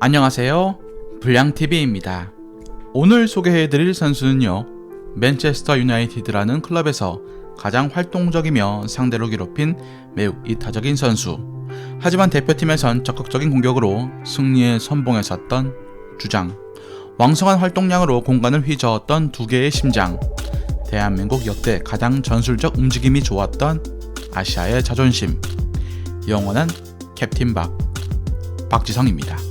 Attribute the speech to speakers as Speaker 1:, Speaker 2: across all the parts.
Speaker 1: 안녕하세요. 불량TV입니다. 오늘 소개해드릴 선수는요, 맨체스터 유나이티드라는 클럽에서 가장 활동적이며 상대로 괴롭힌 매우 이타적인 선수. 하지만 대표팀에선 적극적인 공격으로 승리의 선봉에 섰던 주장. 왕성한 활동량으로 공간을 휘저었던 두 개의 심장. 대한민국 역대 가장 전술적 움직임이 좋았던 아시아의 자존심. 영원한 캡틴 박. 박지성입니다.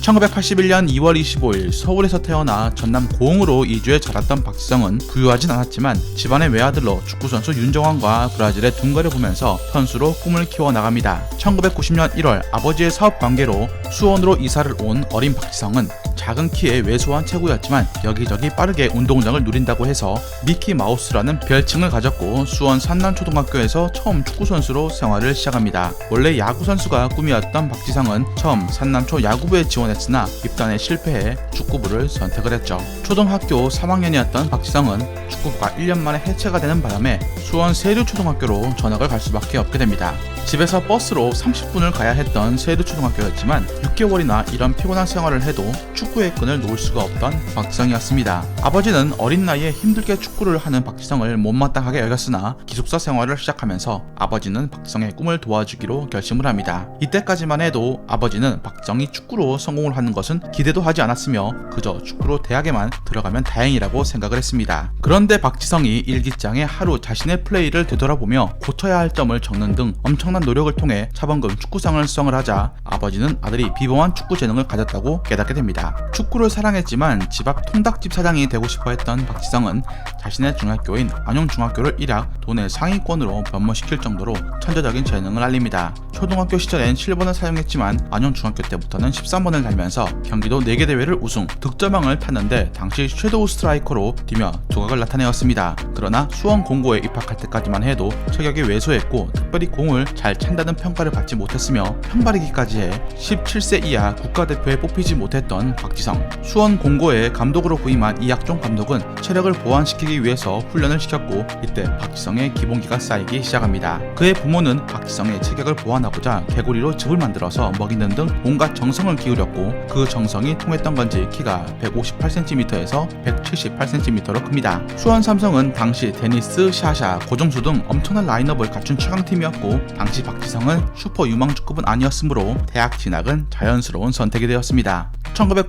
Speaker 1: 1981년 2월 25일 서울에서 태어나 전남 고흥으로 이주해 자랐던 박지성은 부유하진 않았지만 집안의 외아들로 축구선수 윤정환과 브라질의 둥가를 보면서 선수로 꿈을 키워나갑니다. 1990년 1월 아버지의 사업 관계로 수원으로 이사를 온 어린 박지성은 작은 키에 왜소한 체구였지만 여기저기 빠르게 운동장을 누린다고 해서 미키 마우스라는 별칭을 가졌고 수원 산남초등학교에서 처음 축구 선수로 생활을 시작합니다. 원래 야구 선수가 꿈이었던 박지성은 처음 산남초 야구부에 지원했으나 입단에 실패해 축구부를 선택을 했죠. 초등학교 3학년이었던 박지성은 축구부가 1년 만에 해체가 되는 바람에 수원 세류초등학교로 전학을 갈 수밖에 없게 됩니다. 집에서 버스로 30분을 가야 했던 세류초등학교였지만 6개월이나 이런 피곤한 생활을 해도 축구 의 끈을 놓을 수가 없던 박지성이었습니다. 아버지는 어린 나이에 힘들게 축구를 하는 박지성을 못마땅하게 여겼으나 기숙사 생활을 시작하면서 아버지는 박지성의 꿈을 도와주기로 결심을 합니다. 이때까지만 해도 아버지는 박지성이 축구로 성공을 하는 것은 기대도 하지 않았으며 그저 축구로 대학에만 들어가면 다행이라고 생각을 했습니다. 그런데 박지성이 일기장에 하루 자신의 플레이를 되돌아보며 고쳐야 할 점을 적는 등 엄청난 노력을 통해 차범근 축구상을 수상을 하자 아버지는 아들이 비범한 축구 재능을 가졌다고 깨닫게 됩니다. 축구를 사랑했지만 집 앞 통닭집 사장이 되고 싶어 했던 박지성은 자신의 중학교인 안용중학교를 일약 돈의 상위권으로 변모시킬 정도로 천재적인 재능을 알립니다. 초등학교 시절엔 7번을 사용했지만 안용중학교 때부터는 13번을 달면서 경기도 4개 대회를 우승, 득점왕을 탔는데 당시 섀도우 스트라이커로 뛰며 두각을 나타내었습니다. 그러나 수원 공고에 입학할 때까지만 해도 체격이 왜소했고 특별히 공을 잘 찬다는 평가를 받지 못했으며 편바르기까지 해 17세 이하 국가대표에 뽑히지 못했던 박지성. 수원 공고에 감독으로 부임한 이학종 감독은 체력을 보완시키기 위해서 훈련을 시켰고 이때 박지성의 기본기가 쌓이기 시작합니다. 그의 부모는 박지성의 체격을 보완하고자 개구리로 즙을 만들어서 먹이는 등 온갖 정성을 기울였고 그 정성이 통했던 건지 키가 158cm에서 178cm로 큽니다. 수원 삼성은 당시 데니스, 샤샤, 고정수 등 엄청난 라인업을 갖춘 최강팀이었고 당시 박지성은 슈퍼 유망주급은 아니었으므로 대학 진학은 자연스러운 선택이 되었습니다.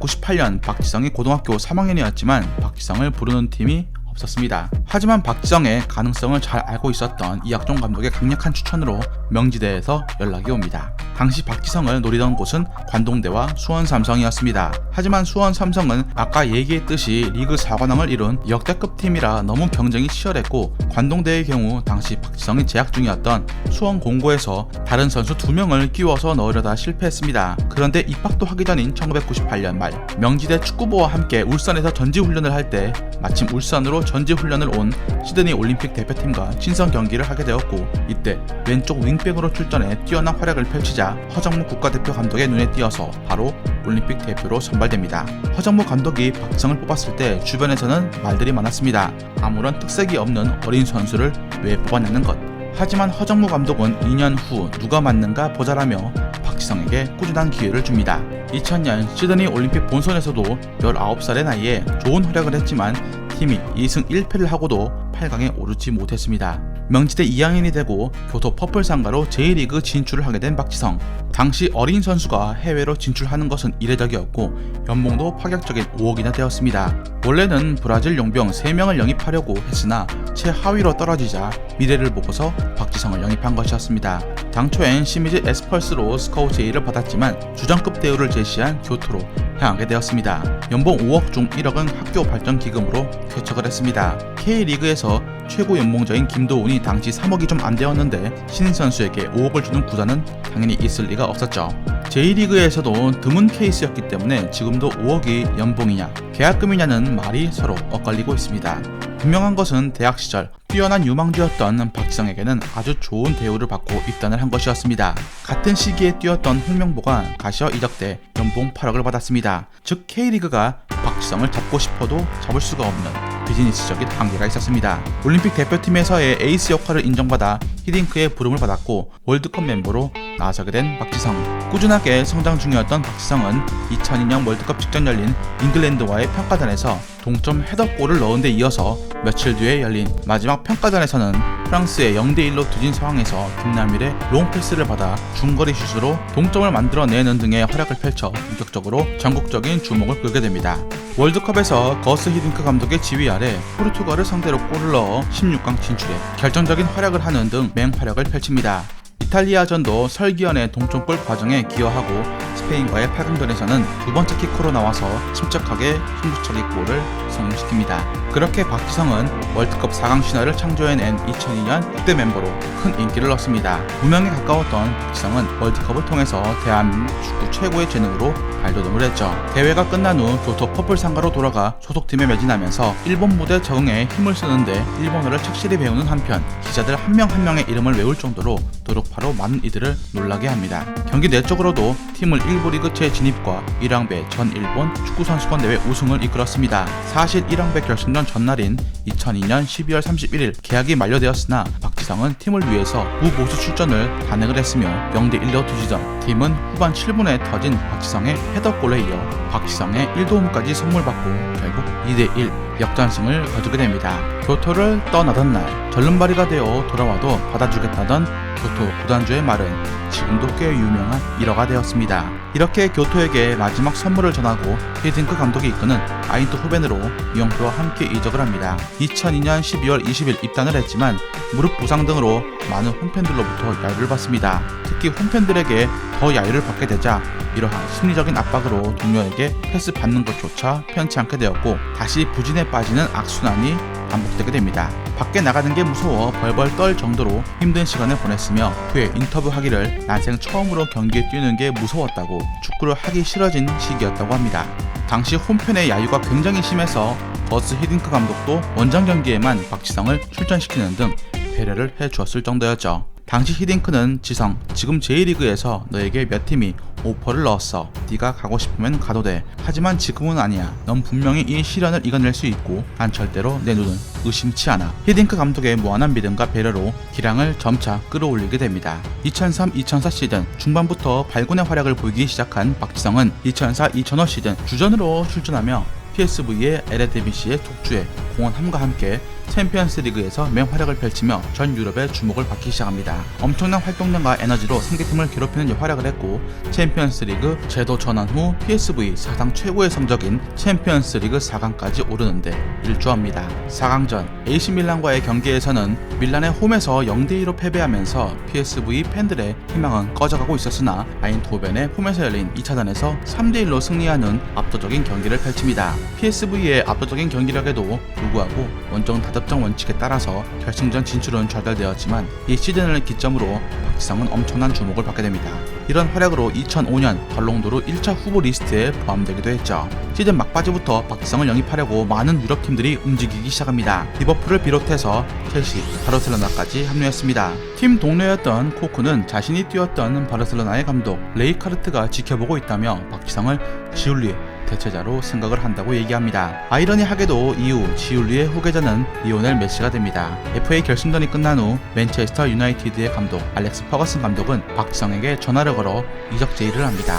Speaker 1: 1998년 박지성이 고등학교 3학년이었지만 박지성을 부르는 팀이 없었습니다. 하지만 박지성의 가능성을 잘 알고 있었던 이학종 감독의 강력한 추천으로 명지대에서 연락이 옵니다. 당시 박지성을 노리던 곳은 관동대와 수원 삼성이었습니다. 하지만 수원 삼성은 아까 얘기했듯이 리그 4관왕을 이룬 역대급 팀이라 너무 경쟁이 치열했고 관동대의 경우 당시 박지성이 재학 중이었던 수원 공고에서 다른 선수 2명을 끼워서 넣으려다 실패했습니다. 그런데 입학도 하기 전인 1998년 말 명지대 축구부와 함께 울산에서 전지훈련을 할 때 마침 울산으로 전지훈련을 온 시드니 올림픽 대표팀과 친선 경기를 하게 되었고 이때 왼쪽 윙백으로 출전해 뛰어난 활약을 펼치자 허정무 국가대표 감독의 눈에 띄어서 바로 올림픽 대표로 선발됩니다. 허정무 감독이 박성을 뽑았을 때 주변에서는 말들이 많았습니다. 아무런 특색이 없는 어린 선수를 왜 뽑았냐는 것. 하지만 허정무 감독은 2년 후 누가 맞는가 보자라며 박지성에게 꾸준한 기회를 줍니다. 2000년 시드니 올림픽 본선에서도 19살의 나이에 좋은 활약을 했지만 팀이 2승 1패를 하고도 8강에 오르지 못했습니다. 명지대 2학년이 되고 교토 퍼플 상가로 J리그 진출을 하게 된 박지성. 당시 어린 선수가 해외로 진출하는 것은 이례적이었고 연봉도 파격적인 5억이나 되었습니다. 원래는 브라질 용병 3명을 영입하려고 했으나 최하위로 떨어지자 미래를 보고서 박지성을 영입한 것이었습니다. 당초엔 시미즈 에스펄스로 스카우트 제의를 받았지만 주장급 대우를 제시한 교토로 향하게 되었습니다. 연봉 5억 중 1억은 학교 발전 기금으로 쾌척을 했습니다. K리그에서 최고 연봉자인 김도훈이 당시 3억이 좀 안 되었는데 신인 선수에게 5억을 주는 구단은 당연히 있을 리가 없었죠. J리그에서도 드문 케이스였기 때문에 지금도 5억이 연봉이냐 계약금이냐는 말이 서로 엇갈리고 있습니다. 분명한 것은 대학 시절 뛰어난 유망주였던 박지성에게는 아주 좋은 대우를 받고 입단을 한 것이었습니다. 같은 시기에 뛰었던 홍명보가 가시어 이적 때 연봉 8억을 받았습니다. 즉 K리그가 박지성을 잡고 싶어도 잡을 수가 없는 비즈니스적인 한계가 있었습니다. 올림픽 대표팀에서의 에이스 역할을 인정받아 히딩크의 부름을 받았고 월드컵 멤버로 나서게 된 박지성. 꾸준하게 성장 중이었던 박지성은 2002년 월드컵 직전 열린 잉글랜드와의 평가전에서 동점 헤더골을 넣은 데 이어서 며칠 뒤에 열린 마지막 평가전에서는 프랑스의 0대1로 뒤진 상황에서 김남일의 롱패스를 받아 중거리 슛으로 동점을 만들어내는 등의 활약을 펼쳐 본격적으로 전국적인 주목을 끌게 됩니다. 월드컵에서 거스 히딩크 감독의 지휘 아래 포르투갈을 상대로 골을 넣어 16강 진출에 결정적인 활약을 하는 등 맹활약을 펼칩니다. 이탈리아전도 설기현의 동점골 과정에 기여하고 스페인과의 8강전에서는 두 번째 키커로 나와서 침착하게 승부차기 골을 성공시킵니다. 그렇게 박지성은 월드컵 4강 신화를 창조해낸 2002년 국대 멤버로 큰 인기를 얻습니다. 무명에 가까웠던 박지성은 월드컵을 통해서 대한민국 축구 최고의 재능으로 발돋움을 했죠. 대회가 끝난 후 교토 퍼플 상가로 돌아가 소속팀에 매진하면서 일본 무대 적응에 힘을 쓰는데 일본어를 착실히 배우는 한편 기자들 한 명한 명의 이름을 외울 정도로 노력파로 많은 이들을 놀라게 합니다. 경기 내적으로도 팀을 1부 리그체 진입과 1왕배 전 일본 축구선수권 대회 우승을 이끌었습니다. 사실 1왕배 결승전 전날인 2002년 12월 31일 계약이 만료되었으나 박지성은 팀을 위해서 무보수 출전을 단행을 했으며 0대1로 뒤지던 팀은 후반 7분에 터진 박지성의 헤더골에 이어 박지성의 1도움까지 선물받고 결국 2대1 역전승을 거두게 됩니다. 교토를 떠나던 날 절름발이가 되어 돌아와도 받아주겠다던 교토 구단주의 말은 지금도 꽤 유명한 일화가 되었습니다. 이렇게 교토에게 마지막 선물을 전하고 히딩크 감독이 이끄는 아인트 후벤으로 이영표와 함께 이적을 합니다. 2002년 12월 20일 입단을 했지만 무릎 부상 등으로 많은 홈팬들로부터 야유를 받습니다. 특히 홈팬들에게 더 야유를 받게 되자 이러한 심리적인 압박으로 동료에게 패스 받는 것조차 편치 않게 되었고 다시 부진에 빠지는 악순환이 반복되게 됩니다. 밖에 나가는 게 무서워 벌벌 떨 정도로 힘든 시간을 보냈으며 후에 인터뷰하기를 난생 처음으로 경기에 뛰는 게 무서웠다고 축구를 하기 싫어진 시기였다고 합니다. 당시 홈팬의 야유가 굉장히 심해서 버스 히딩크 감독도 원정 경기에만 박지성을 출전시키는 등 배려를 해주었을 정도였죠. 당시 히딩크는 지성, 지금 J리그에서 너에게 몇 팀이 오퍼를 넣었어. 네가 가고 싶으면 가도 돼. 하지만 지금은 아니야. 넌 분명히 이 시련을 이겨낼 수 있고 난 절대로 내 눈은 의심치 않아. 히딩크 감독의 무한한 믿음과 배려로 기량을 점차 끌어올리게 됩니다. 2003-2004 시즌 중반부터 발군의 활약을 보이기 시작한 박지성은 2004-2005 시즌 주전으로 출전하며 PSV의 LADBC의 독주에 공헌함과 함께 챔피언스 리그에서 맹활약을 펼치며 전 유럽의 주목을 받기 시작합니다. 엄청난 활동량과 에너지로 상대팀을 괴롭히는 활약을 했고 챔피언스 리그 제도 전환 후 PSV 사상 최고의 성적인 챔피언스 리그 4강까지 오르는데 일조합니다. 4강전 AC 밀란과의 경기에서는 밀란의 홈에서 0대2로 패배하면서 PSV 팬들의 희망은 꺼져가고 있었으나 아인토벤의 홈에서 열린 2차전에서 3대1로 승리하는 압도적인 경기를 펼칩니다. PSV의 압도적인 경기력에도 불구하고 원정 다 득점 원칙에 따라서 결승전 진출은 좌절되었지만 이 시즌을 기점으로 박지성은 엄청난 주목을 받게 됩니다. 이런 활약으로 2005년 발롱도르 1차 후보 리스트에 포함되기도 했죠. 시즌 막바지부터 박지성을 영입하려고 많은 유럽 팀들이 움직이기 시작합니다. 리버풀을 비롯해서 첼시, 바르셀로나까지 합류했습니다. 팀 동료였던 코크는 자신이 뛰었던 바르셀로나의 감독 레이카르트가 지켜보고 있다며 박지성을 지울리에 대체자로 생각을 한다고 얘기합니다. 아이러니하게도 이후 지울리의 후계자는 리오넬 메시가 됩니다. FA 결승전이 끝난 후 맨체스터 유나이티드의 감독 알렉스 퍼거슨 감독은 박지성에게 전화를 걸어 이적 제의를 합니다.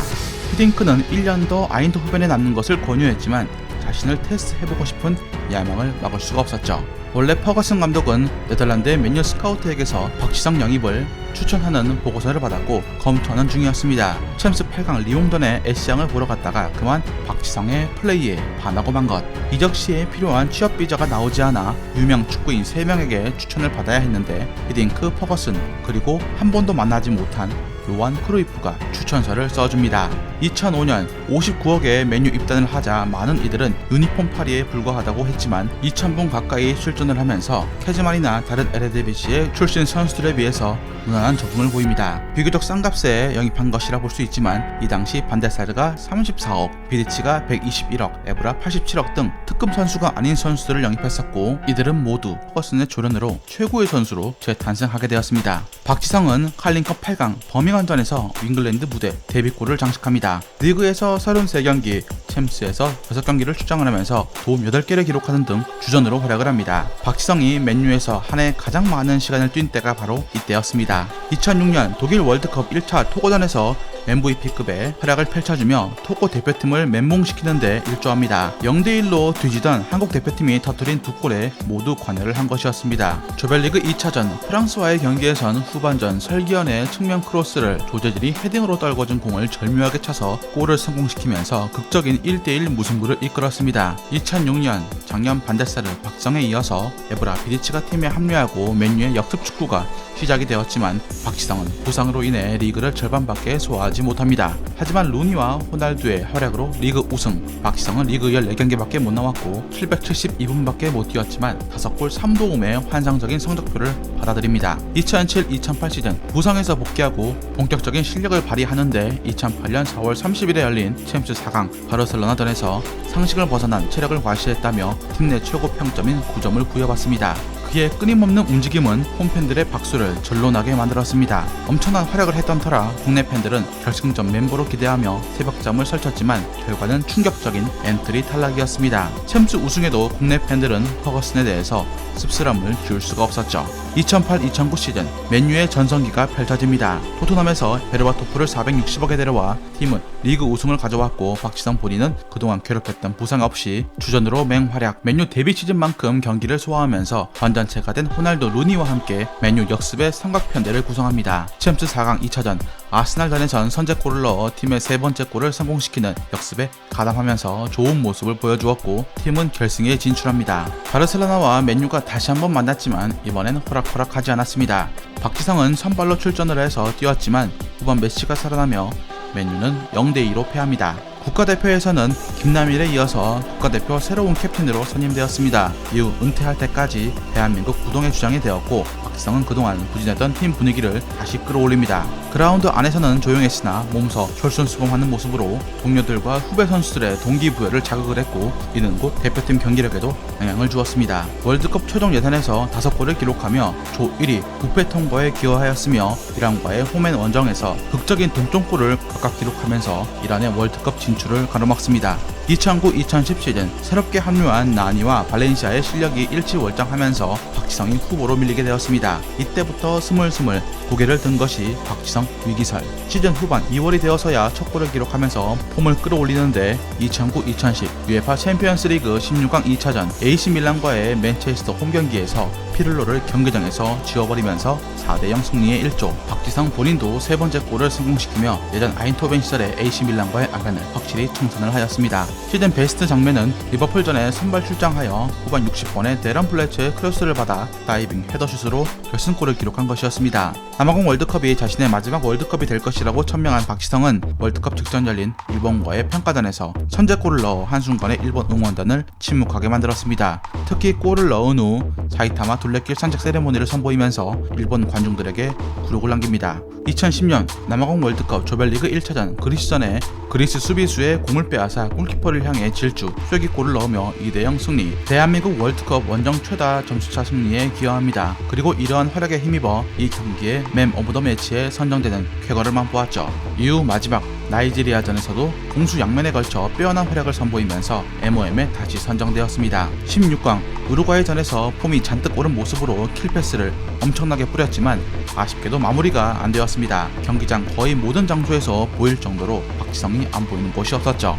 Speaker 1: 히딩크는 1년 더 아인트후벤에 남는 것을 권유했지만 자신을 테스트해보고 싶은 야망을 막을 수가 없었죠. 원래 퍼거슨 감독은 네덜란드의 맨유 스카우트에게서 박지성 영입을 추천하는 보고서를 받았고 검토하는 중이었습니다. 챔스 8강 리옹전에 애시장을 보러 갔다가 그만 박지성의 플레이에 반하고 만 것. 이적 시에 필요한 취업 비자가 나오지 않아 유명 축구인 3명에게 추천을 받아야 했는데 히딩크 퍼거슨 그리고 한 번도 만나지 못한 요한 크루이프가 추천서를 써줍니다. 2005년 59억에 메뉴 입단을 하자 많은 이들은 유니폼 파리에 불과하다고 했지만 2,000분 가까이 출전을 하면서 캐즈만이나 다른 LADBC의 출신 선수들에 비해서 무 난한 적응을 보입니다. 비교적 싼 값에 영입한 것이라 볼 수 있지만 이 당시 반데사르가 34억, 비디치가 121억, 에브라 87억 등 특급 선수가 아닌 선수들을 영입했었고 이들은 모두 퍼거슨의 조련으로 최고의 선수로 재탄생하게 되었습니다. 박지성은 칼링컵 8강 버밍 밍한전에서 윙글랜드 무대 데뷔골을 장식합니다. 리그에서 33경기 챔스에서 6경기를 출장을 하면서 도움 8개를 기록하는 등 주전으로 활약을 합니다. 박지성이 맨유에서 한 해 가장 많은 시간을 뛴 때가 바로 이때였습니다. 2006년 독일 월드컵 1차 토고전에서 MVP급의 활약을 펼쳐주며 토고 대표팀을 멘붕시키는 데 일조합니다. 0대1로 뒤지던 한국 대표팀이 터뜨린 두 골에 모두 관여를 한 것이었습니다. 조별리그 2차전 프랑스와의 경기에선 후반전 설기현의 측면 크로스를 조재질이 헤딩으로 떨궈준 공을 절묘하게 차서 골을 성공시키면서 극적인 1대1 무승부를 이끌었습니다. 2006년 작년 반데사르 박성에 이어서 에브라 비디치가 팀에 합류하고 맨유의 역습 축구가 시작이 되었지만 박지성은 부상으로 인해 리그를 절반밖에 소화 하지 못합니다. 하지만 루니와 호날두의 활약으로 리그 우승, 박지성은 리그 14경기밖에 못 나왔고 772분밖에 못 뛰었지만 5골 3도움의 환상적인 성적표를 받아들입니다. 2007-2008 시즌 부상에서 복귀하고 본격적인 실력을 발휘하는데 2008년 4월 30일에 열린 챔스 4강 바르셀로나전에서 상식을 벗어난 체력을 과시했다며 팀 내 최고 평점인 9점을 부여받습니다. 그의 끊임없는 움직임은 홈팬들의 박수를 절로 나게 만들었습니다. 엄청난 활약을 했던 터라 국내 팬들은 결승전 멤버로 기대하며 새벽잠을 설쳤지만 결과는 충격적인 엔트리 탈락이었습니다. 챔스 우승에도 국내 팬들은 허거슨에 대해서 씁쓸함을 지울 수가 없었죠. 2008-2009 시즌 맨유의 전성기가 펼쳐집니다. 토트넘에서 베르바토프를 460억에 데려와 팀은 리그 우승을 가져왔고 박지성 본인은 그동안 괴롭혔던 부상 없이 주전으로 맹활약 맨유 데뷔 시즌만큼 경기를 소화하면서 완전 체가 된 호날두 루니와 함께 맨유 역습의 삼각편대를 구성합니다. 챔스 4강 2차전 아스날전에선 선제골을 넣어 팀의 세 번째 골을 성공시키는 역습에 가담하면서 좋은 모습을 보여주었고 팀은 결승에 진출합니다. 바르셀로나와 맨유가 다시 한번 만났지만 이번엔 호락호락하지 않았습니다. 박지성은 선발로 출전을 해서 뛰었지만 후반 메시가 살아나며 맨유는 0대2로 패합니다. 국가대표에서는 김남일에 이어서 국가대표 새로운 캡틴으로 선임되었습니다. 이후 은퇴할 때까지 대한민국 부동의 주장이 되었고 박지성은 그동안 부진했던 팀 분위기를 다시 끌어올립니다. 그라운드 안에서는 조용했으나 몸서 솔선수범하는 모습으로 동료들과 후배 선수들의 동기부여를 자극을 했고 이는 곧 대표팀 경기력에도 영향을 주었습니다. 월드컵 최종 예선에서 5골을 기록하며 조 1위 부패 통과에 기여하였으며 이란과의 홈앤 원정에서 극적인 동점골을 각각 기록하면서 이란의 월드컵 진출을 가로막습니다. 2009-2010 시즌 새롭게 합류한 나니와 발렌시아의 실력이 일치월장하면서 박지성이 후보로 밀리게 되었습니다. 이때부터 스물스물 고개를 든 것이 박지성 위기설. 시즌 후반 2월이 되어서야 첫 골을 기록하면서 폼을 끌어올리는데 2009-2010 UEFA 챔피언스 리그 16강 2차전 AC 밀란과의 맨체스터 홈 경기에서 피를로를 경기장에서 지워버리면서 4대0 승리의 일조. 박지성 본인도 세 번째 골을 성공시키며 예전 아인토벤 시절의 AC 밀란과의 악연을 확실히 청산을 하였습니다. 시즌 베스트 장면은 리버풀전에 선발 출장하여 후반 60번에 데런 플래츠의 크로스를 받아 다이빙 헤더슛으로 결승골을 기록한 것이었습니다. 남아공 월드컵이 자신의 마지막 월드컵이 될 것이라고 천명한 박지성은 월드컵 직전 열린 일본과의 평가전에서 선제골을 넣어 한순간에 일본 응원단을 침묵하게 만들었습니다. 특히 골을 넣은 후 사이타마 둘레길 산책 세레모니를 선보이면서 일본 관중들에게 굴욕을 남깁니다. 2010년 남아공 월드컵 조별리그 1차전 그리스전에 그리스 수비수의 공을 빼앗아 골키퍼를 향해 질주, 쐐기골을 넣으며 2대0 승리. 대한민국 월드컵 원정 최다 점수차 승리에 기여합니다. 그리고 이러한 활약에 힘입어 이 경기에 맴 오브 더 매치에 선정되는 쾌거를 맛보았죠. 이후 마지막 나이지리아전에서도 공수 양면에 걸쳐 빼어난 활약을 선보이면서 MOM에 다시 선정되었습니다. 16강 우루과이전에서 폼이 잔뜩 오른 모습으로 킬패스를 엄청나게 뿌렸지만 아쉽게도 마무리가 안 되었습니다. 경기장 거의 모든 장소에서 보일 정도로 박지성이 안 보이는 곳이 없었죠.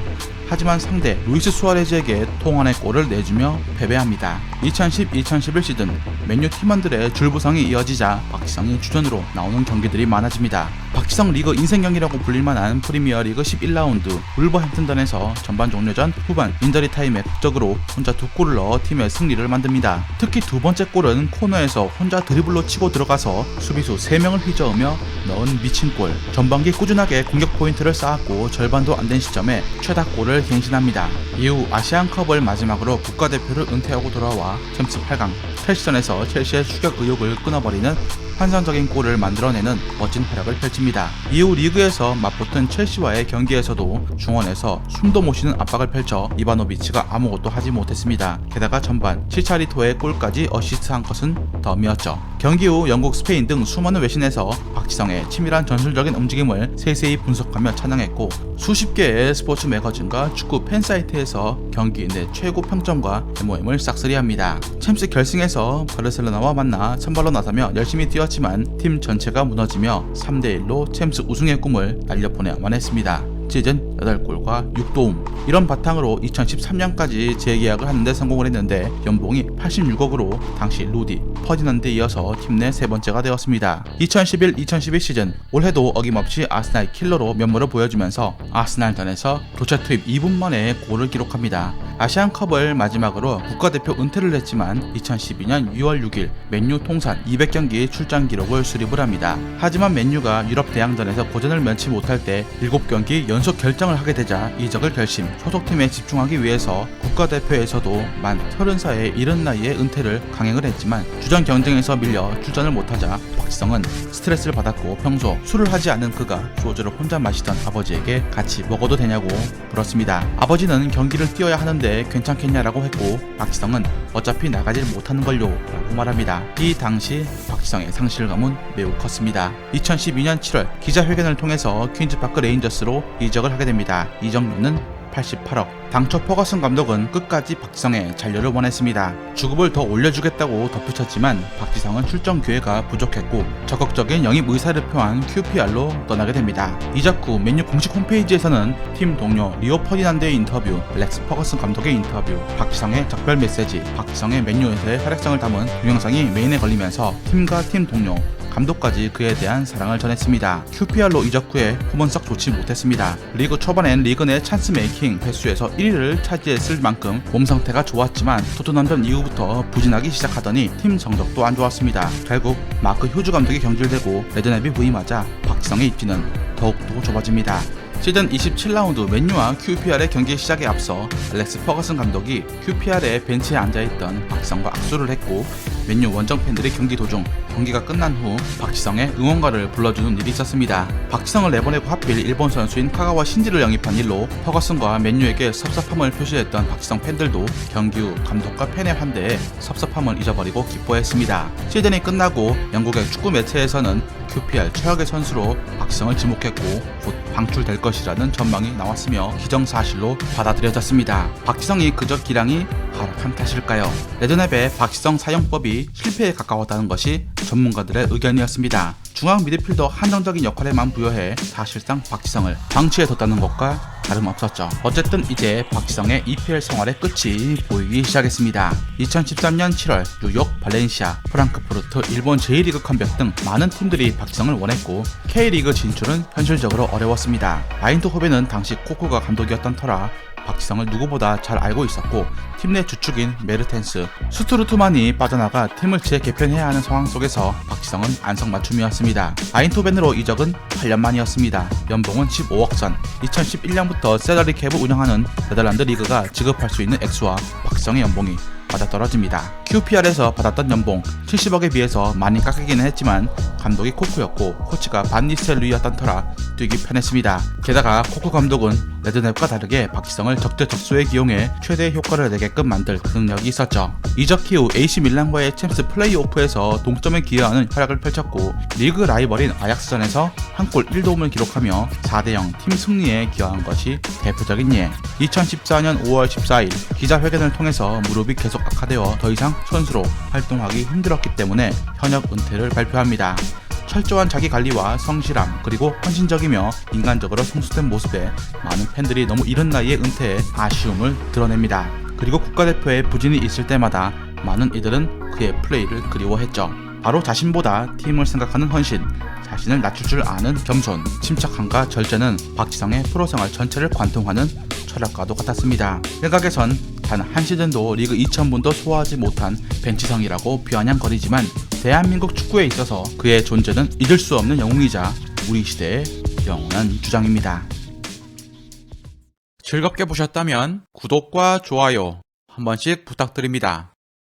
Speaker 1: 하지만 상대 루이스 수아레즈에게 통안의 골을 내주며 패배합니다. 2010-2011 시즌 맨유 팀원들의 줄부상이 이어지자 박지성이 주전으로 나오는 경기들이 많아집니다. 박지성 리그 인생경이라고 불릴만한 프리미어리그 11라운드 울버햄튼전에서 전반 종료 전 후반 인저리 타임에 극적으로 혼자 두 골을 넣어 팀의 승리를 만듭니다. 특히 두 번째 골은 코너에서 혼자 드리블로 치고 들어가서 수비수 3명을 휘저으며 넣은 미친 골. 전반기 꾸준하게 공격 포인트를 쌓았고 절반도 안 된 시점에 최다 골을 갱신합니다. 이후 아시안컵을 마지막으로 국가대표를 은퇴하고 돌아와 챔스 8강 첼시전에서 첼시의 추격 의욕을 끊어버리는 환상적인 골을 만들어내는 멋진 활약을 펼칩니다. 이후 리그에서 맞붙은 첼시와의 경기에서도 중원에서 숨도 못 쉬는 압박을 펼쳐 이바노비치가 아무것도 하지 못했습니다. 게다가 전반 치차리토의 골까지 어시스트한 것은 덤이었죠. 경기 후 영국, 스페인 등 수많은 외신에서 박지성의 치밀한 전술적인 움직임을 세세히 분석하며 찬양했고 수십 개의 스포츠 매거진과 축구 팬 사이트에서 경기 내 최고 평점과 MOM을 싹쓸이합니다. 챔스 결승에서 바르셀로나와 만나 선발로 나서며 열심히 뛰 었지만 팀 전체가 무너지며 3대1로 챔스 우승의 꿈을 날려보내야만 했습니다. 시즌 8골과 6도움 이런 바탕으로 2013년까지 재계약을 하는데 성공을 했는데 연봉이 86억으로 당시 루디, 퍼디난드에 이어서 팀 내 세 번째가 되었습니다. 2011-2012 시즌 올해도 어김없이 아스날 킬러로 면모를 보여주면서 아스날전에서 교체 투입 2분 만에 골을 기록합니다. 아시안컵을 마지막으로 국가대표 은퇴를 했지만 2012년 6월 6일 맨유 통산 200경기 출장 기록을 수립을 합니다. 하지만 맨유가 유럽 대항전에서 고전을 면치 못할 때 7경기 연속 결정을 하게 되자 이적을 결심, 소속팀에 집중하기 위해서 국가대표에서도 만 30살의 이른 나이에 은퇴를 강행을 했지만 주전 경쟁에서 밀려 출전을 못하자 박지성은 스트레스를 받았고 평소 술을 하지 않는 그가 소주를 혼자 마시던 아버지에게 같이 먹어도 되냐고 물었습니다. 아버지는 경기를 뛰어야 하는데 괜찮겠냐라고 했고 박지성은 어차피 나가질 못하는 걸요 라고 말합니다. 이 당시 박지성의 상실감은 매우 컸습니다. 2012년 7월 기자회견을 통해서 퀸즈파크 레인저스로 이적을 하게 됩니다. 이적료는 88억. 당초 퍼거슨 감독은 끝까지 박지성의 잔류를 원했습니다. 주급을 더 올려주겠다고 덧붙였지만 박지성은 출전 기회가 부족했고 적극적인 영입 의사를 표한 QPR로 떠나게 됩니다. 이적 후 맨유 공식 홈페이지에서는 팀 동료 리오 퍼디난드의 인터뷰, 렉스 퍼거슨 감독의 인터뷰, 박지성의 작별 메시지, 박지성의 맨유에서의 활약상을 담은 동영상이 메인에 걸리면서 팀과 팀 동료, 감독까지 그에 대한 사랑을 전했습니다. QPR로 이적 후에 폼은 썩 좋지 못했습니다. 리그 초반엔 리그 내 찬스 메이킹 횟수에서 1위를 차지했을 만큼 몸 상태가 좋았지만 토트넘전 이후부터 부진하기 시작하더니 팀 성적도 안 좋았습니다. 결국 마크 휴즈 감독이 경질되고 레드넵이 부임하자 박지성의 입지는 더욱더 좁아집니다. 시즌 27라운드 맨유와 QPR의 경기 시작에 앞서 알렉스 퍼거슨 감독이 QPR의 벤치에 앉아있던 박지성과 악수를 했고 맨유 원정 팬들이 경기 도중 경기가 끝난 후 박지성의 응원가를 불러주는 일이 있었습니다. 박지성을 내보내고 하필 일본 선수인 카가와 신지를 영입한 일로 퍼거슨과 맨유에게 섭섭함을 표시했던 박지성 팬들도 경기 후 감독과 팬의 환대에 섭섭함을 잊어버리고 기뻐했습니다. 시즌이 끝나고 영국의 축구 매체에서는 QPR 최악의 선수로 박지성을 지목했고 곧 방출될 것이라는 전망이 나왔으며 기정사실로 받아들여졌습니다. 박지성이 그저 기량이 하락한 탓일까요? 레드넵의 박지성 사용법이 실패에 가까웠다는 것이 전문가들의 의견이었습니다. 중앙 미드필더 한정적인 역할에만 부여해 사실상 박지성을 방치해뒀다는 것과 다름없었죠. 어쨌든 이제 박지성의 EPL 생활의 끝이 보이기 시작했습니다. 2013년 7월 뉴욕, 발렌시아, 프랑크푸르트, 일본 제1리그 컴백 등 많은 팀들이 박지성을 원했고 K리그 진출은 현실적으로 어려웠습니다. 마인드호벤은 당시 코코가 감독이었던 터라 박지성을 누구보다 잘 알고 있었고 팀 내 주축인 메르텐스, 스투르트만이 빠져나가 팀을 재개편해야 하는 상황 속에서 박지성은 안성맞춤이었습니다. 아인토벤으로 이적은 8년 만이었습니다. 연봉은 15억 선. 2011년부터 셀러리 캡을 운영하는 네덜란드 리그가 지급할 수 있는 액수와 박지성의 연봉이 맞아 떨어집니다. QPR에서 받았던 연봉 70억에 비해서 많이 깎이기는 했지만 감독이 코코였고 코치가 반니스텔루이였던 터라 뛰기 편했습니다. 게다가 코코 감독은 레드넵과 다르게 박지성을 적재적소에 기용해 최대 효과를 내게끔 만들 능력이 있었죠. 이적 이후 AC 밀란과의 챔스 플레이오프에서 동점에 기여하는 활약을 펼쳤고 리그 라이벌인 아약스전에서 한 골 1도움을 기록하며 4대0 팀 승리에 기여한 것이 대표적인 예. 2014년 5월 14일 기자회견을 통해서 무릎이 계속 악화되어 더 이상 선수로 활동하기 힘들었기 때문에 현역 은퇴를 발표합니다. 철저한 자기 관리와 성실함 그리고 헌신적이며 인간적으로 성숙된 모습에 많은 팬들이 너무 이른 나이에 은퇴에 아쉬움을 드러냅니다. 그리고 국가대표에 부진이 있을 때마다 많은 이들은 그의 플레이를 그리워했죠. 바로 자신보다 팀을 생각하는 헌신, 자신을 낮출 줄 아는 겸손, 침착함과 절제는 박지성의 프로생활 전체를 관통하는 철학과도 같았습니다. 일각에선 단 한 시즌도 리그 2,000분도 소화하지 못한 벤치성이라고 비아냥거리지만 대한민국 축구에 있어서 그의 존재는 잊을 수 없는 영웅이자 우리 시대의 영원한 주장입니다. 즐겁게 보셨다면 구독과 좋아요 한 번씩 부탁드립니다.